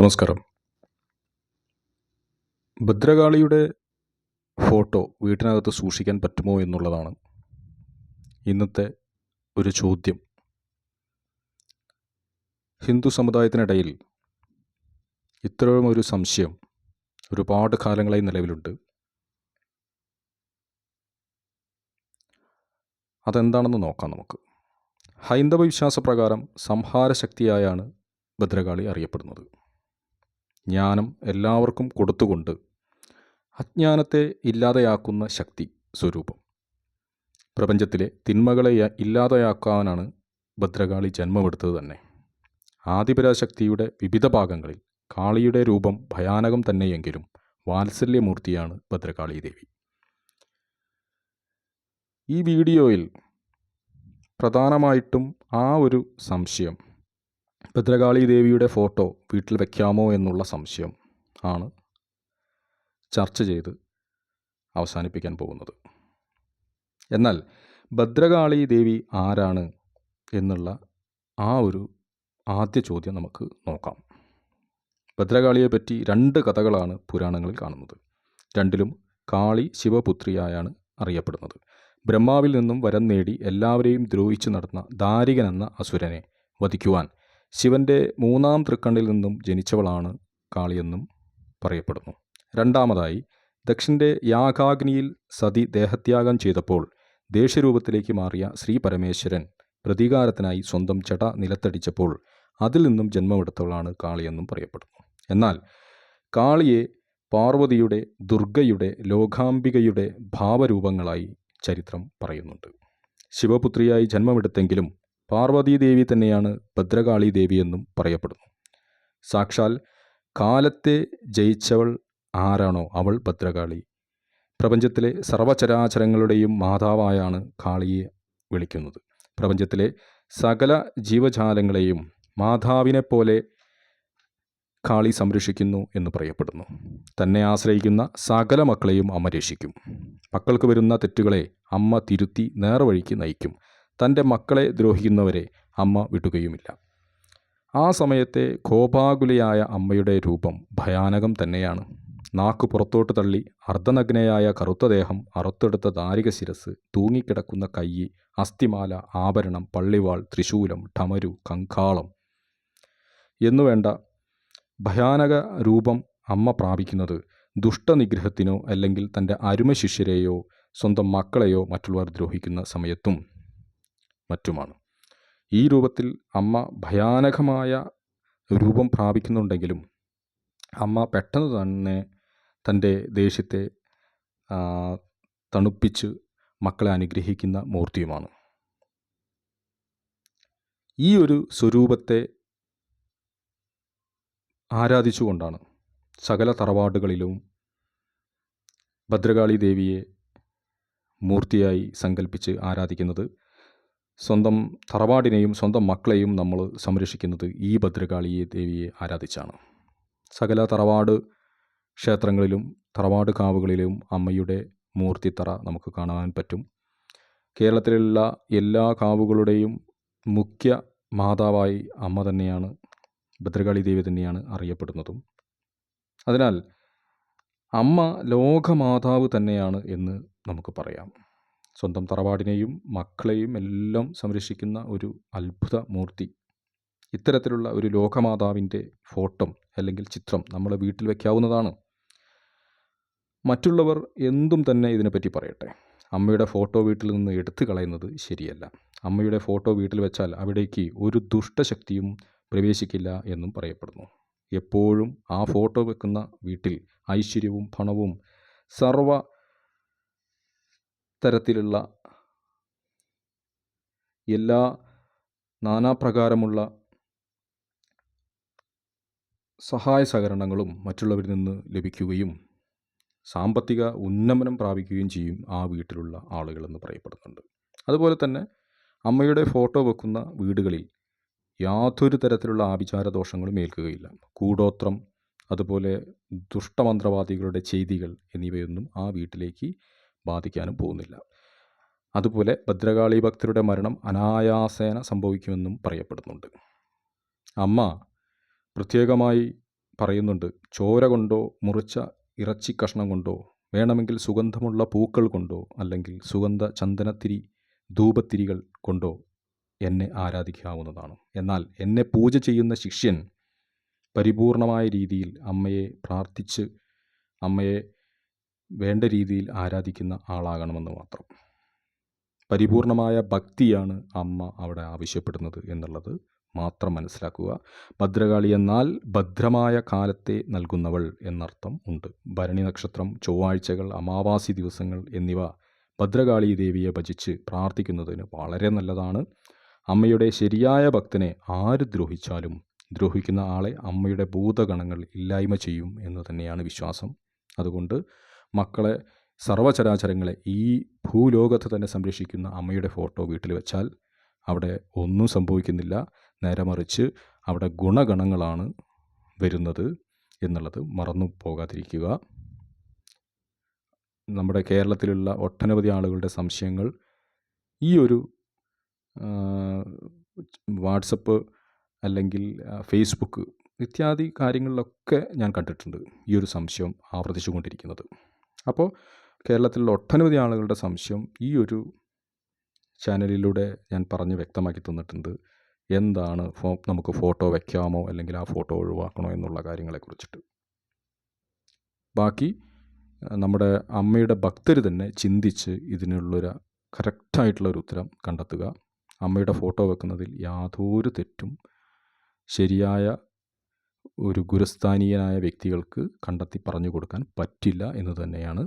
നമസ്കാരം. ഭദ്രകാളിയുടെ ഫോട്ടോ വീട്ടിനകത്ത് സൂക്ഷിക്കാൻ പറ്റുമോ എന്നുള്ളതാണ് ഇന്നത്തെ ഒരു ചോദ്യം. ഹിന്ദു സമുദായത്തിനിടയിൽ ഒരു സംശയം ഒരുപാട് കാലങ്ങളായി നിലവിലുണ്ട്. അതെന്താണെന്ന് നോക്കാം നമുക്ക്. ഹൈന്ദവ വിശ്വാസപ്രകാരം സംഹാര ശക്തിയായാണ് ഭദ്രകാളി അറിയപ്പെടുന്നത്. ജ്ഞാനം എല്ലാവർക്കും കൊടുത്തുകൊണ്ട് അജ്ഞാനത്തെ ഇല്ലാതെയാക്കുന്ന ശക്തി സ്വരൂപം. പ്രപഞ്ചത്തിലെ തിന്മകളെ ഇല്ലാതെയാക്കാനാണ് ഭദ്രകാളി ജന്മമെടുത്തത് തന്നെ. ആദിപരാശക്തിയുടെ വിവിധ ഭാഗങ്ങളിൽ കാളിയുടെ രൂപം ഭയാനകം തന്നെയെങ്കിലും വാത്സല്യമൂർത്തിയാണ് ഭദ്രകാളി ദേവി ഈ വീഡിയോയിൽ പ്രധാനമായിട്ടും ആ ഒരു സംശയം ഭദ്രകാളി ദേവിയുടെ ഫോട്ടോ വീട്ടിൽ വയ്ക്കാമോ എന്നുള്ള സംശയം ആണ് ചർച്ച ചെയ്ത് അവസാനിപ്പിക്കാൻ പോകുന്നത്. എന്നാൽ ഭദ്രകാളി ദേവി ആരാണ് എന്നുള്ള ആ ഒരു ആദ്യ ചോദ്യം നമുക്ക് നോക്കാം. ഭദ്രകാളിയെ പറ്റി രണ്ട് കഥകളാണ് പുരാണങ്ങളിൽ കാണുന്നത്. രണ്ടിലും കാളി ശിവപുത്രിയായാണ് അറിയപ്പെടുന്നത്. ബ്രഹ്മാവിൽ നിന്നും വരം നേടി എല്ലാവരെയും ദ്രോഹിച്ചു നടന്ന ദാരികൻ എന്ന അസുരനെ വധിക്കുവാൻ ശിവന്റെ മൂന്നാം തൃക്കണ്ണിൽ നിന്നും ജനിച്ചവളാണ് കാളിയെന്നും പറയപ്പെടുന്നു. രണ്ടാമതായി ദക്ഷന്റെ യാഗാഗ്നിയിൽ സതി ദേഹത്യാഗം ചെയ്തപ്പോൾ ദേഷ്യരൂപത്തിലേക്ക് മാറിയ ശ്രീ പരമേശ്വരൻ പ്രതികാരത്തിനായി സ്വന്തം ചട നിലത്തടിച്ചപ്പോൾ അതിൽ നിന്നും ജന്മമെടുത്തവളാണ് കാളിയെന്നും പറയപ്പെടുന്നു. എന്നാൽ കാളിയെ പാർവതിയുടെ ദുർഗയുടെ ലോകാംബികയുടെ ഭാവരൂപങ്ങളായി ചരിത്രം പറയുന്നുണ്ട്. ശിവപുത്രിയായി ജന്മമെടുത്തെങ്കിലും പാർവതീദേവി തന്നെയാണ് ഭദ്രകാളി ദേവി എന്നും പറയപ്പെടുന്നു. സാക്ഷാൽ കാലത്തെ ജയിച്ചവൾ ആരാണോ അവൾ ഭദ്രകാളി. പ്രപഞ്ചത്തിലെ സർവചരാചരങ്ങളുടെയും മാതാവായാണ് കാളിയെ വിളിക്കുന്നത്. പ്രപഞ്ചത്തിലെ സകല ജീവജാലങ്ങളെയും മാതാവിനെ പോലെ കാളി സംരക്ഷിക്കുന്നു എന്ന് പറയപ്പെടുന്നു. തന്നെ ആശ്രയിക്കുന്ന സകല മക്കളെയും അമ്മ രക്ഷിക്കും. മക്കൾക്ക് വരുന്ന തെറ്റുകളെ അമ്മ തിരുത്തി നേർവഴിക്ക് നയിക്കും. തന്റെ മക്കളെ ദ്രോഹിക്കുന്നവരെ അമ്മ വിടുകയുമില്ല. ആ സമയത്തെ കോപാകുലിയായ അമ്മയുടെ രൂപം ഭയാനകം തന്നെയാണ്. നാക്ക് പുറത്തോട്ട് തള്ളി അർദ്ധനഗ്നയായ കറുത്ത ദേഹം അറുത്തെടുത്ത ദാരിക ശിരസ് തൂങ്ങിക്കിടക്കുന്ന കൈ അസ്ഥിമാല ആഭരണം പള്ളിവാൾ ത്രിശൂലം ടമരു കങ്കാളം എന്നുവേണ്ട ഭയാനക രൂപം അമ്മ പ്രാപിക്കുന്നത് ദുഷ്ടനിഗ്രഹത്തിനോ അല്ലെങ്കിൽ തന്റെ അരുമ ശിഷ്യരെയോ സ്വന്തം മക്കളെയോ മറ്റുള്ളവർ ദ്രോഹിക്കുന്ന സമയത്തും മറ്റുമാണ്. ഈ രൂപത്തിൽ അമ്മ ഭയാനകമായ രൂപം പ്രാപിക്കുന്നുണ്ടെങ്കിലും അമ്മ പെട്ടെന്ന് തന്നെ തന്റെ ദേഷ്യത്തെ തണുപ്പിച്ച് മക്കളെ അനുഗ്രഹിക്കുന്ന മൂർത്തിയുമാണ്. ഈ ഒരു സ്വരൂപത്തെ ആരാധിച്ചുകൊണ്ടാണ് സകല തറവാടുകളിലും ഭദ്രകാളി ദേവിയെ മൂർത്തിയായി സങ്കല്പിച്ച് ആരാധിക്കുന്നത്. സ്വന്തം തറവാടിനെയും സ്വന്തം മക്കളെയും നമ്മൾ സംരക്ഷിക്കുന്നത് ഈ ഭദ്രകാളിയെ ദേവിയെ ആരാധിച്ചാണ്. സകല തറവാട് ക്ഷേത്രങ്ങളിലും തറവാട് കാവുകളിലും അമ്മയുടെ മൂർത്തിത്തറ നമുക്ക് കാണാൻ പറ്റും. കേരളത്തിലുള്ള എല്ലാ കാവുകളുടെയും മുഖ്യ മാതാവായി അമ്മ തന്നെയാണ് ഭദ്രകാളി ദേവി തന്നെയാണ് അറിയപ്പെടുന്നതും. അതിനാൽ അമ്മ ലോകമാതാവ് തന്നെയാണ് എന്ന് നമുക്ക് പറയാം. സ്വന്തം തറവാടിനെയും മക്കളെയും എല്ലാം സംരക്ഷിക്കുന്ന ഒരു അത്ഭുത മൂർത്തി. ഇത്തരത്തിലുള്ള ഒരു ലോകമാതാവിന്റെ ഫോട്ടോ അല്ലെങ്കിൽ ചിത്രം നമ്മൾ വീട്ടിൽ വയ്ക്കാവുന്നതാണ് മറ്റുള്ളവർ എന്തും തന്നെ ഇതിനെപ്പറ്റി പറയട്ടെ. അമ്മയുടെ ഫോട്ടോ വീട്ടിൽ നിന്ന് എടുത്തു കളയുന്നത് ശരിയല്ല. അമ്മയുടെ ഫോട്ടോ വീട്ടിൽ വെച്ചാൽ അവിടേക്ക് ഒരു ദുഷ്ടശക്തിയും പ്രവേശിക്കില്ല എന്നും പറയപ്പെടുന്നു. എപ്പോഴും ആ ഫോട്ടോ വെക്കുന്ന വീട്ടിൽ ഐശ്വര്യവും പണവും സർവ തരത്തിലുള്ള എല്ലാ നാനാപ്രകാരമുള്ള സഹായ സഹകരണങ്ങളും മറ്റുള്ളവരിൽ നിന്ന് ലഭിക്കുകയും സാമ്പത്തിക ഉന്നമനം പ്രാപിക്കുകയും ചെയ്യും ആ വീട്ടിലുള്ള ആളുകളെന്ന് പറയപ്പെടുന്നുണ്ട്. അതുപോലെ തന്നെ അമ്മയുടെ ഫോട്ടോ വെക്കുന്ന വീടുകളിൽ യാതൊരു തരത്തിലുള്ള ആഭിചാര ദോഷങ്ങളും ഏൽക്കുകയില്ല. കൂടോത്രം അതുപോലെ ദുഷ്ടമന്ത്രവാദികളുടെ ചെയ്തികൾ എന്നിവയൊന്നും ആ വീട്ടിലേക്ക് ബാധിക്കാനും പോകുന്നില്ല. അതുപോലെ ഭദ്രകാളി ഭക്തരുടെ മരണം അനായാസേന സംഭവിക്കുമെന്നും പറയപ്പെടുന്നുണ്ട്. അമ്മ പ്രത്യേകമായി പറയുന്നുണ്ട് ചോര കൊണ്ടോ മുറിച്ച ഇറച്ചി കഷ്ണം കൊണ്ടോ വേണമെങ്കിൽ സുഗന്ധമുള്ള പൂക്കൾ കൊണ്ടോ അല്ലെങ്കിൽ സുഗന്ധ ചന്ദനത്തിരി ധൂപത്തിരികൾ കൊണ്ടോ എന്നെ ആരാധിക്കാവുന്നതാണ്. എന്നാൽ എന്നെ പൂജ ചെയ്യുന്ന ശിഷ്യൻ പരിപൂർണമായ രീതിയിൽ അമ്മയെ പ്രാർത്ഥിച്ച് അമ്മയെ വേണ്ട രീതിയിൽ ആരാധിക്കുന്ന ആളാകണമെന്ന് മാത്രം. പരിപൂർണമായ ഭക്തിയാണ് അമ്മ അവിടെ ആവശ്യപ്പെടുന്നത് എന്നുള്ളത് മാത്രം മനസ്സിലാക്കുക. ഭദ്രകാളി എന്നാൽ ഭദ്രമായ കാലത്തെ നൽകുന്നവൾ എന്നർത്ഥം ഉണ്ട്. ഭരണി നക്ഷത്രം ചൊവ്വാഴ്ചകൾ അമാവാസി ദിവസങ്ങൾ എന്നിവ ഭദ്രകാളി ദേവിയെ ഭജിച്ച് പ്രാർത്ഥിക്കുന്നതിന് വളരെ നല്ലതാണ്. അമ്മയുടെ ശരിയായ ഭക്തനെ ആര് ദ്രോഹിച്ചാലും ദ്രോഹിക്കുന്ന ആളെ അമ്മയുടെ ഭൂതഗണങ്ങൾ ഇല്ലായ്മ ചെയ്യും എന്ന് തന്നെയാണ് വിശ്വാസം. അതുകൊണ്ട് മക്കളെ സർവചരാചരങ്ങളെ ഈ ഭൂലോകത്ത് തന്നെ സംരക്ഷിക്കുന്ന അമ്മയുടെ ഫോട്ടോ വീട്ടിൽ വെച്ചാൽ അവിടെ ഒന്നും സംഭവിക്കുന്നില്ല. നേരെ മറിച്ച് അവിടെ ഗുണഗണങ്ങളാണ് വരുന്നത് എന്നുള്ളത് മറന്നു പോകാതിരിക്കുക. നമ്മുടെ കേരളത്തിലുള്ള ഒട്ടനവധി ആളുകളുടെ സംശയങ്ങൾ ഈ ഒരു വാട്സപ്പ് അല്ലെങ്കിൽ ഫേസ്ബുക്ക് ഇത്യാദി കാര്യങ്ങളിലൊക്കെ ഞാൻ കണ്ടിട്ടുണ്ട് ഈ ഒരു സംശയം ആവർത്തിച്ചു കൊണ്ടിരിക്കുന്നത് അപ്പോൾ കേരളത്തിലുള്ള ഒട്ടനവധി ആളുകളുടെ സംശയം ഈ ഒരു ചാനലിലൂടെ ഞാൻ പറഞ്ഞ് വ്യക്തമാക്കി തന്നിട്ടുണ്ട്. എന്താണ് ഫോ നമുക്ക് ഫോട്ടോ വയ്ക്കാമോ അല്ലെങ്കിൽ ആ ഫോട്ടോ ഒഴിവാക്കണോ എന്നുള്ള കാര്യങ്ങളെക്കുറിച്ചിട്ട് ബാക്കി നമ്മുടെ അമ്മയുടെ ഭക്തർ തന്നെ ചിന്തിച്ച് ഇതിനുള്ളൊരു കറക്റ്റായിട്ടുള്ളൊരു ഉത്തരം കണ്ടെത്തുക. അമ്മയുടെ ഫോട്ടോ വെക്കുന്നതിൽ യാതൊരു തെറ്റും. ശരിയായ ഒരു ഗുരുസ്ഥാനീയനായ വ്യക്തികൾക്ക് കണ്ടെത്തി പറഞ്ഞു കൊടുക്കാൻ പറ്റില്ല എന്ന് തന്നെയാണ്